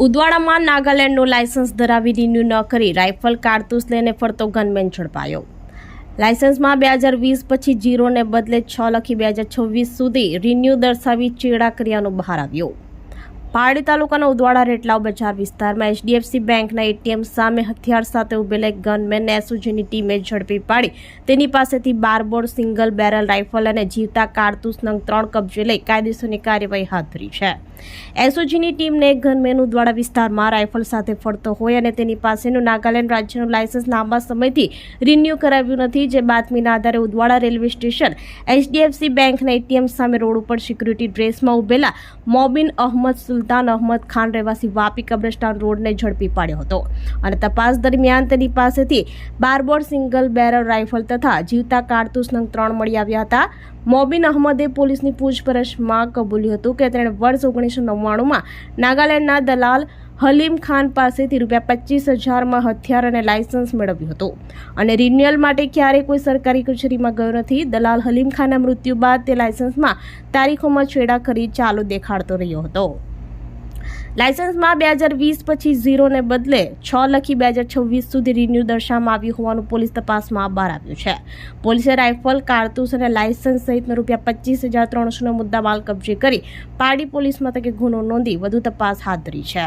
ઉદવાડામાં નાગાલેન્ડનું licence ધરાવી renew ન કરી રાઇફલ, કારતૂસ લઈને ફરતો ગનમેન ઝડપાયો લાયસન્સમાં બે હજાર વીસ પછી જીરોને બદલે છ લખી બે હજાર છવ્વીસ સુધી રિન્યૂ દર્શાવી ચેડા કર્યાનું બહાર આવ્યું. પારડી તાલુકાના ઉદવાડા રેટલાવ બજાર વિસ્તારમાં એચડીએફસી બેંકના એટીએમ સામે હથિયાર સાથે ઉભેલા એક ગનમેનને એસઓજીની ટીમે ઝડપી પાડી. તેની પાસેથી બારબોર્ડ સિંગલ બેરલ રાઇફલ અને જીવતા કારતૂસ નંગ ત્રણ કબજે લઈ કાયદેસરની કાર્યવાહી હાથ ધરી છે. એસઓજીની ટીમને એક ગનમેન ઉદવાડા વિસ્તારમાં રાઇફલ સાથે ફરતો હોય અને તેની પાસેનું નાગાલેન્ડ રાજ્યનું લાયસન્સ લાંબા સમયથી રિન્યૂ કરાવ્યું નથી, જે બાતમીના આધારે ઉદવાડા રેલવે સ્ટેશન એચડીએફસી બેંકના એટીએમ સામે રોડ ઉપર સિક્યુરિટી ડ્રેસમાં ઉભેલા મોબિન અહમદ સુલતાન અહમદ ખાન રહેવાસી વાપી કબ્રસ્તાન રોડને ઝડપી પાડ્યો હતો. અને તપાસ દરમિયાન તેની પાસેથી બારબોર સિંગલ બેરલ રાઇફલ તથા જીવતા કારતૂસ નંગ ત્રણ મળી આવ્યા હતા. મોબિન અહમદે પોલીસની પૂછપરછમાં કબૂલ્યું હતું કે તેણે વર્ષ ઓગણીસો નવ્વાણુંમાં નાગાલેન્ડના દલાલ હલીમ ખાન પાસેથી રૂપિયા પચીસ હજારમાં હથિયાર અને લાયસન્સ મેળવ્યું હતું. અને રિન્યુઅલ માટે ક્યારેય કોઈ સરકારી કચેરીમાં ગયો નથી. દલાલ હલીમ ખાનના મૃત્યુ બાદ તે લાયસન્સમાં તારીખોમાં છેડા કરી ચાલુ દેખાડતો રહ્યો હતો. લાયસન્સમાં બે હજાર વીસ પછી ઝીરોને બદલે છ લખી બે હજાર છવ્વીસ સુધી રિન્યૂ દર્શાવવામાં આવ્યું હોવાનું પોલીસ તપાસમાં બહાર આવ્યું છે. પોલીસે રાઇફલ કારતૂસ અને લાયસન્સ સહિતનો રૂપિયા પચીસ હજાર ત્રણસોનો મુદ્દામાલ કબજે કરી પારડી પોલીસ મથકે ગુનો નોંધી વધુ તપાસ હાથ ધરી છે.